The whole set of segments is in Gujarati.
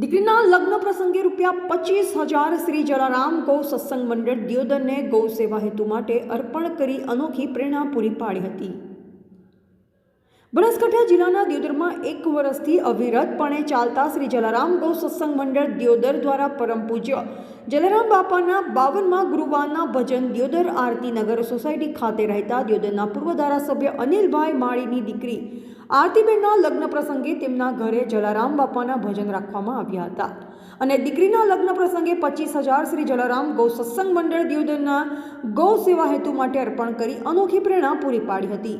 દીકરીના લગ્ન પ્રસંગે રૂપિયા પચીસ હજાર શ્રી જલારામ ગૌ સત્સંગ મંડળ દિયોદરને ગૌ સેવા હેતુ માટે અર્પણ કરી અનોખી પ્રેરણા પૂરી પાડી હતી. બનાસકાંઠા જિલ્લાના દિયોદરમાં એક વર્ષથી અવિરતપણે ચાલતા શ્રી જલારામ ગૌ સત્સંગ મંડળ દિયોદર દ્વારા પરમ પૂજ્ય જલારામ બાપાના બાવનમાં ગુરુવારના ભજન દિયોદર આરતી નગર સોસાયટી ખાતે રહેતા દિયોદરના પૂર્વ ધારાસભ્ય અનિલભાઈ માળીની દીકરી આરતીબેનના લગ્ન પ્રસંગે તેમના ઘરે જલારામ બાપાના ભજન રાખવામાં આવ્યા હતા. અને દીકરીના લગ્ન પ્રસંગે પચીસ હજાર શ્રી જલારામ ગૌ સત્સંગ મંડળ દિયોદરના ગૌ સેવા હેતુ માટે અર્પણ કરી અનોખી પ્રેરણા પૂરી પાડી હતી.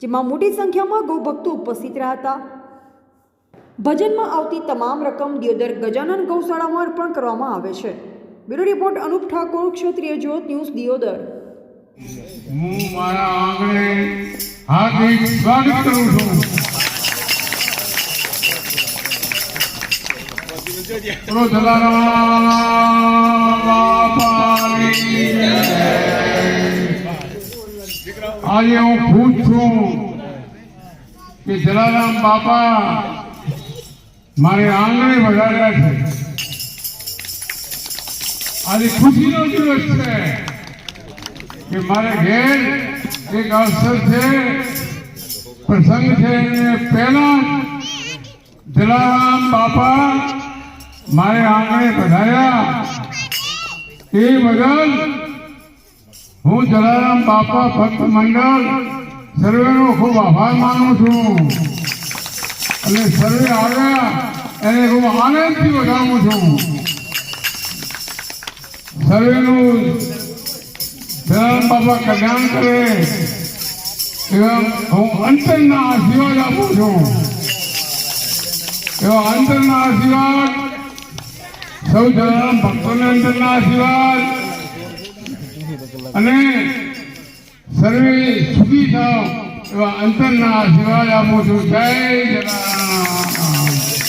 જેમાં મોટી સંખ્યામાં ગૌભક્તો ઉપસ્થિત રહ્યા હતા ભજનમાં આવતી તમામ રકમ દિયોદર ગજાનન ગૌશાળામાં અર્પણ કરવામાં આવે છે bureau report Anup Thakor Kshatriya Jyot news Deodar હું મારા આંગણે હાર્દિક સ્વાગત કરું છું બોલો જલારામ આજે હું ખુશ છું કે જલારામ બાપા મારે આંગણે વધાર્યા છે. આજે ખુશીનો દિવસ છે કે મારે ઘેર એક અવસર છે, પ્રસંગ છે પહેલા જલારામ બાપા મારે આંગણે વધાર્યા એ બદલ હું જલારામ બાપા ભક્ત મંડળ સર્વેનો ખૂબ આભાર માનું છું. અને સર્વે આવ્યા એને ખૂબ આનંદથી વધાવું છું. સર્વેનું જલારામ બાપા કલ્યાણ કરે એવા હું અંતરના આશીર્વાદ આપું છું. એવા અંતરના આશીર્વાદ, સૌ જલારામ ભક્તોને અંતરના આશીર્વાદ અને સર્વે સુખી થાવ એવા અંતરના શિવાય આપું છું. જય જલારામ.